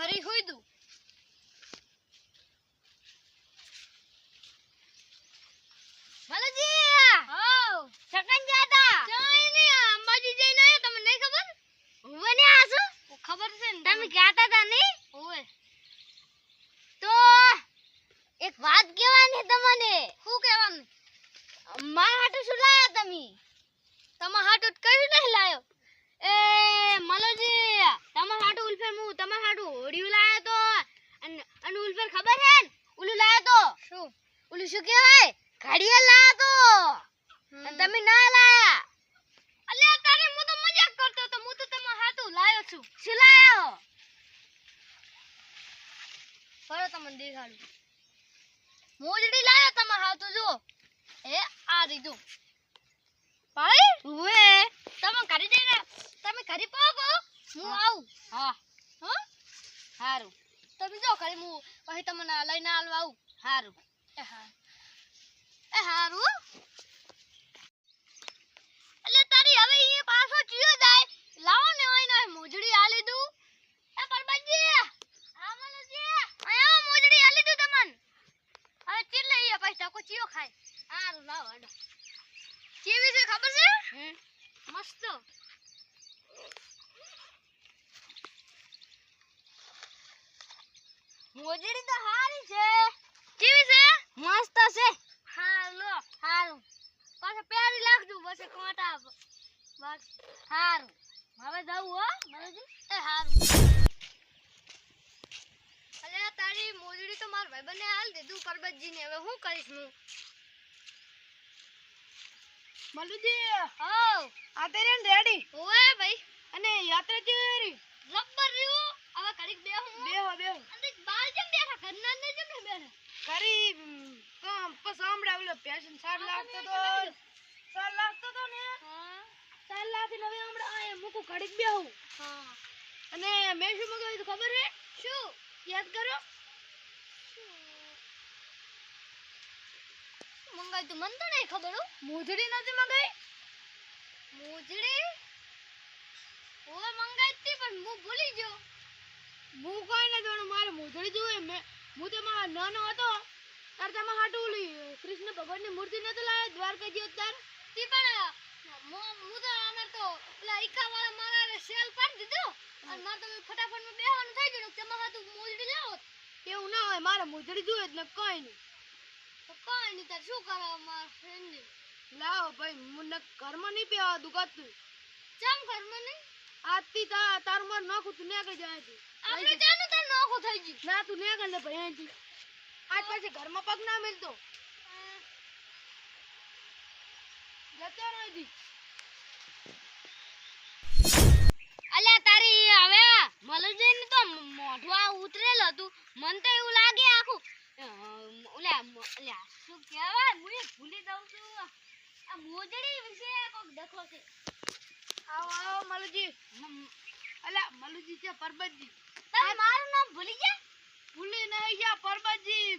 કરી હોઈદું મલજી નહીં તો એક વાત કહેવાની તમને. શું કહેવાનું? મારા હાટુ શું લાયા તમે? તમારા હાટુ કયું નહીં લાયો? એ ફરો તમને દેખાડું. મોજડી લાયો તમાર તો જો એ આ રીતું ભાઈ હુએ તમે કરી દેને તમે કરી પાકો હું આવું. હા. હા? હારું. તમે જો કરી હું પછી તમને લઈને આવું. હારું. એ હા એ હારું એટલે તારી હવે એ પાછો ચિયો જાય લાવો ને ઓય ને મોજડી આ લીધું એ પરબતજી આ મનુજી આયા મોજડી આ લીધું તમન હવે ચીલે એ પછી તકો ચિયો ખાય હારું લાવો હાલો કેવી છે ખબર છે મસ્ત. મોજડી તો હારી છે. કેવી છે? મસ્ત છે. હા લો હારું. પાછા પહેરી લાગજો પછી કોટા બસ. હારું. હવે જાવું હો મનુજી એ હારું. અલે તારી મોજડી તો મારા ભાઈબંધને હાલ દીધું પરબતજીને. હવે હું કરીશ હું? મલુજી હાઉ આ તેરે રેડી. ઓએ ભાઈ. અને યાત્રા કેવી રબર રહ્યું. હવે ઘડીક બે હું. બે બેહો. અને બાર જેમ બેઠા ઘરના ને જેમ બેઠા. કરી તો પસ હમણાં ઓલો પેશન સાર લાગતો તો સાર લાગતો તો ને? હા. સાર લાગી હવે હમણાં આ મૂકું ઘડીક બેહું. હા. અને મેં શું મગાવ્યું ખબર હે શું? યાદ કરો. મંગાઈ તું? મને તો નહીં ખબર હો. મોજડી નથી મંગાઈ મોજડી? ઓએ મંગાઈ હતી પણ હું ભૂલી ગયો. હું કોઈ નથી જોડું મારે મોજડી જોવે મેં હું તો મારા નાનો હતો. ત્યારે તમે હાટું લઈ કૃષ્ણ ભગવાનની મૂર્તિ નતો લાવ્યો દ્વારકા ગયો ત્યારે. તી પણ હું તો અમાર તો પેલા ઈકા વાળા મારા સેલ પાડી દીધો. અને મારે તમે ફટાફટ બેહવાનું થઈ ગયું તમે હાથું મોજડી લાવો. એવું ના હોય મારે મોજડી જોઈએ જ ને કઈ નહીં. નહીં તાર શું કરવા મારા ફ્રેન્ડ લાવ ભાઈ મને ઘરમાં નહીં પીવા દુકાતું ચમ ઘરમાં નહીં? આજથી તા તારું માર નોખું તું ને કઈ જાય તું આપણે જાનું તાર નોખું થઈ ગયું. ના તું ને કઈ લે ભાઈ અહીંથી. આજ પછી ઘરમાં પગ ના મિલતો. જતો રહી અલ્યા તારી હવે મલજન તો મોઢું આ ઉતરેલ હતું મન તો એવું લાગે આખું અ, ઓલા શું કહેવાય? હું એ ભૂલી દઉં છું. આ મોજડી વિશે કોક ડખો છે. આવો આવો મલુજી. મ- મલુજી છે પરબતજી. તમે મારું નામ ભૂલી ગયા? ભૂલી નહીં ગયા પરબતજી.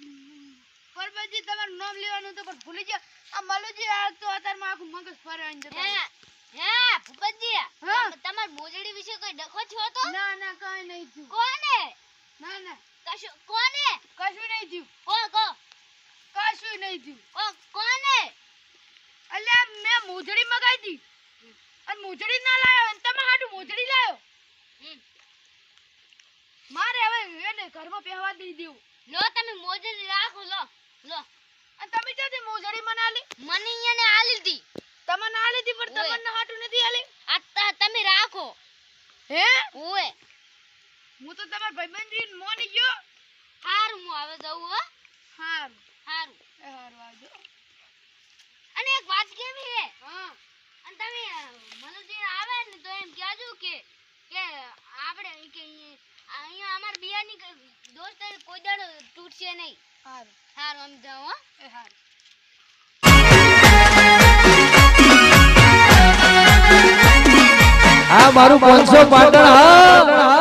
પરબતજી તમારું નામ લેવાનું તો પણ ભૂલી ગયા. આ મલુજી આ તો અત્યારમાં આખું મગજ ફરવાની જતો હે ભૂપતજી હા. તમ- મોજડી વિશે કોઈ ડખો થયો તો? ના ના કઈ નહીં થયું. કોને? ના ના. કશું નહીં થયું કો કો કશું હતી ઓ કોને? અલ્યા મેં મોજડી મગાઈ હતી અને મોજડી ના લાયો અને તમે હાટું મોજડી લાયો. મારે હવે એને ઘરમાં પહેવા દઈ દેવું. લો તમે મોજડી રાખો લો લો. અને તમે ક્યાંથી મોજડી મને આલી? મને અહીંયાને આલી હતી તમને આલી હતી પણ. તમને હાટું નથી આલી? આ તમે રાખો. હે? ઓએ હું તો તમારા ભાઈબંધી મોની ગયો. હારું હું હવે જવું હો. હારું. હારું. એ હારું આવજો. અને એક વાત કેવી હે હા. અને તમે મનુજી આવે ને તો એમ કહેજો કે કે આપણે કે અહીંયા અમાર બિયાની દોસ્ત કોઈ દાડો તૂટશે નહીં. સારું હારું આમ જાઉં હો. એ આ મારું પાંચસો પાટણ હા